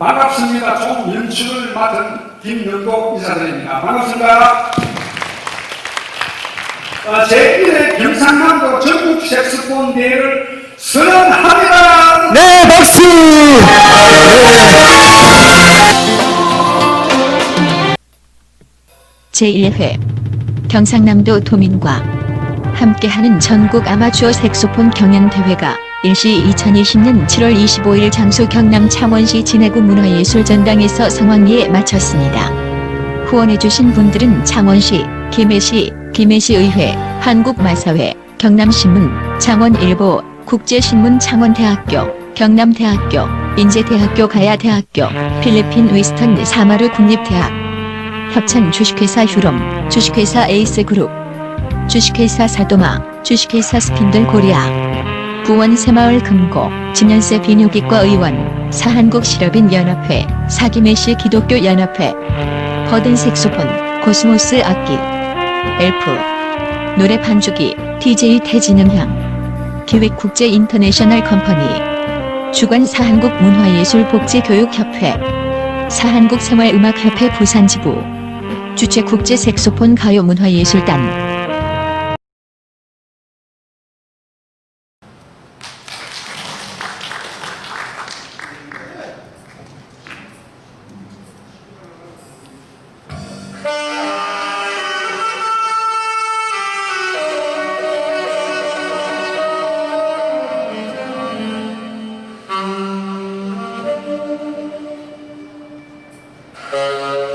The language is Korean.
반갑습니다. 총 연출을 맡은 김영도 이사장입니다. 반갑습니다. 아, 제1회 경상남도 전국 색소폰 대회를 선언합니다. 네, 박수! 제1회 경상남도 도민과 함께하는 전국 아마추어 색소폰 경연대회가 일시 2020년 7월 25일 장소 경남 창원시 진해구 문화예술전당에서 성황리에 마쳤습니다. 후원해주신 분들은 창원시, 김해시, 김해시의회, 한국마사회, 경남신문, 창원일보, 국제신문 창원대학교, 경남대학교, 인제대학교 가야대학교, 필리핀 웨스턴 사마르 국립대학, 협찬 주식회사 휴롬, 주식회사 에이스그룹, 주식회사 사도마, 주식회사 스핀들 코리아, 부원 새마을 금고, 진연세 비뇨기과 의원, 사한국 실업인 연합회, 사기메시 기독교 연합회, 버든 색소폰, 코스모스 악기, 엘프, 노래 반주기, DJ 태진음향, 기획국제 인터내셔널 컴퍼니, 주관 사한국 문화예술복지교육협회, 사한국 생활음악협회 부산지부, 주최 국제 색소폰 가요 문화예술단, Música